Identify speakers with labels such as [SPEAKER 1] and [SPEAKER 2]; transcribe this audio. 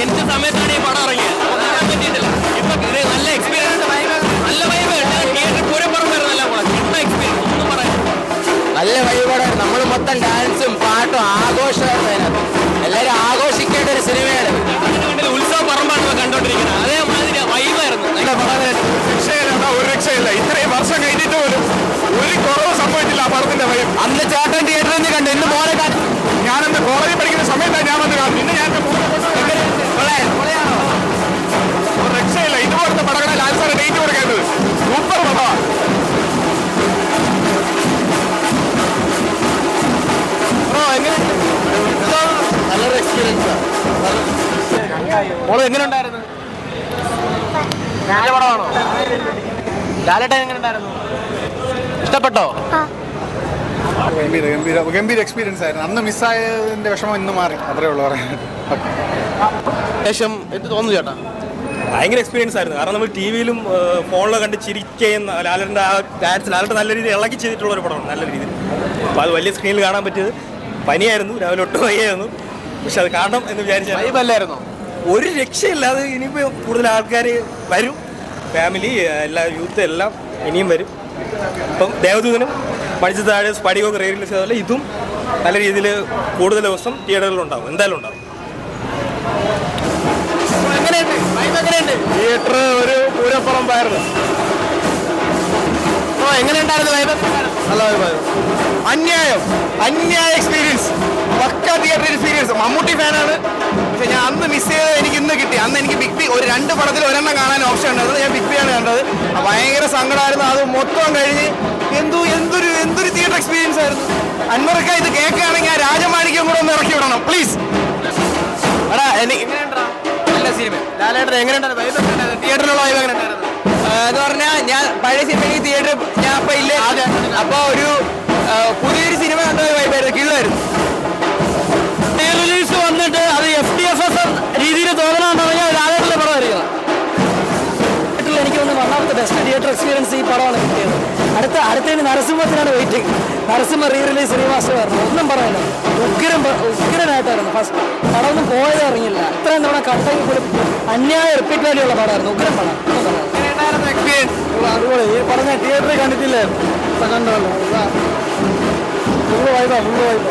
[SPEAKER 1] ജനിച്ച സമയത്താണ് ഈ പടം ഇറങ്ങിയത്? ഇപ്പൊ നല്ല എക്സ്പീരിയൻസ് നല്ല വൈബ് എക്സ്പീരിയൻസ് ഒന്നും
[SPEAKER 2] നല്ല വൈബാണ് നമ്മൾ മൊത്തം ഡാൻസും പാട്ടും ആഘോഷമായിരുന്നു അതിനകത്ത്. എല്ലാവരും ആഘോഷിക്കേണ്ട ഒരു സിനിമയാണ്
[SPEAKER 1] ഉത്സവ പറമ്പാണ് കണ്ടോണ്ടിരിക്കുന്നത് അതേമാതിരി വൈബായിരുന്നു
[SPEAKER 3] ഒരു രക്ഷയില്ല. ഇത്രയും വർഷം കഴിഞ്ഞിട്ട് പോലും ഒരു കുറവ് സംഭവിച്ചില്ല ആ പടത്തിന്റെ വൈബ്
[SPEAKER 2] അന്ന് ചേട്ടൻ തിയേറ്ററിൽ നിന്ന് കണ്ടു. ഇന്ന് മോനെ
[SPEAKER 4] മോൾ എങ്ങനെ ഉണ്ടായിരുന്നു നല്ല പടമാണോ? ലാലേട്ടൻ എങ്ങനെ ഉണ്ടായിരുന്നു ഇഷ്ടപ്പെട്ടോ
[SPEAKER 5] ഗംഭീര ഗംഭീര ഗംഭീര എക്സ്പീരിയൻസ് ആയിരുന്നു. അന്ന് മിസ്സായതിന്റെ വിഷമം ഇന്ന് മാറി. അത്രേ ഉള്ളൂ പറയാൻ.
[SPEAKER 6] ശേഷം
[SPEAKER 4] എന്ത് തോന്നുന്നു
[SPEAKER 6] ചേട്ടാ?
[SPEAKER 7] ഭയങ്കര എക്സ്പീരിയൻസ് ആയിരുന്നു. കാരണം നമ്മൾ ടി വിയിലും ഫോണിലും കണ്ട് ചിരിക്കുകയും ലാലറിന്റെ ആ ഡാൻസ് ലാലറിന്റെ നല്ല രീതിയിൽ ഇളക്കി ചെയ്തിട്ടുള്ള ഒരു പടമാണ്. നല്ല രീതിയിൽ. അപ്പോൾ അത് വലിയ സ്ക്രീനിൽ കാണാൻ പറ്റിയത് പനിയായിരുന്നു. രാവിലെ ഒട്ടും വയ്യായിരുന്നു. പക്ഷെ അത് കാണണം എന്ന് വിചാരിച്ചാൽ വൈബല്ലായിരുന്നോ? ഒരു രക്ഷയില്ലാതെ ഇനിയിപ്പോൾ കൂടുതൽ ആൾക്കാർ വരും. ഫാമിലി എല്ലാ യൂത്ത് എല്ലാം ഇനിയും വരും. ഇപ്പം ദേവദൂതനും പഠിച്ച താഴെ സ്പടികമൊക്കെ റീ റിലീസ് ചെയ്തപോലെ ഇതും നല്ല രീതിയിൽ കൂടുതൽ ദിവസം തിയേറ്ററുകളിൽ ഉണ്ടാവും. എന്തായാലും ഉണ്ടാവും.
[SPEAKER 8] തിയേറ്റർ ഒരു പൂരപ്പുറമ്പായിരുന്നു
[SPEAKER 4] ഓ എങ്ങനെയുണ്ടായിരുന്നു വൈബ്
[SPEAKER 8] നല്ല അന്യായം. അന്യായ experience pucca theatre experience Mammootty ഫാനാണ്. പക്ഷെ ഞാൻ അന്ന് മിസ് ചെയ്തത് എനിക്ക് ഇന്ന് കിട്ടി. അന്ന് എനിക്ക് ബിഗ് ബി ഒരു രണ്ട് പടത്തിൽ ഒരെണ്ണം കാണാൻ ഓപ്ഷൻ ഉണ്ടായിരുന്നു ഞാൻ ബിഗ് ബിയാണ് കണ്ടത്. ഭയങ്കര സങ്കടമായിരുന്നു അത് മൊത്തം കഴിഞ്ഞ് എന്തു എന്തൊരു എന്തൊരു തിയേറ്റർ എക്സ്പീരിയൻസ് ആയിരുന്നു. അൻവർക്ക് ഇത് കേൾക്കുകയാണെങ്കിൽ ആ രാജമാണിക്യം കൂടെ ഒന്ന് ഇറക്കി വിടണം. പ്ലീസ്
[SPEAKER 6] എടാ എനിക്ക് നല്ല
[SPEAKER 4] സിനിമ
[SPEAKER 6] ലാലേട്ടൻ എങ്ങനെയുണ്ടായിരുന്നു? തിയേറ്ററിലുള്ള വൈബ് എന്ന്
[SPEAKER 2] പറഞ്ഞാൽ ഞാൻ പഴയ സിനിമ തിയേറ്റർ ഞാൻ അപ്പൊ
[SPEAKER 4] ഇല്ലേ? അപ്പൊ ഒരു
[SPEAKER 9] പടമാണ് കിട്ടിയത്. അടുത്ത അടുത്തതിന് നരസിംഹത്തിനാണ് waiting Narasimha re release Srinivas പറഞ്ഞു. ഒന്നും പറയാനില്ല. ഉഗ്രം ഉഗ്രനായിട്ടായിരുന്നു. ഫസ്റ്റ് പടമൊന്നും പോയത് അറിഞ്ഞില്ല. ഇത്രയും തവണ കട്ടെങ്കിൽ പോലും അന്യായ റിപ്പീറ്റ് വാല്യൂ ഉള്ള പടമായിരുന്നു. ഉഗ്രം പടം. അതുപോലെ ഈ പറഞ്ഞ തിയേറ്ററിൽ കണ്ടിട്ടില്ലായിരുന്നു കണ്ടല്ലോ ഫുള്ള് വായ്പ ഫുള്ള് വൈബാ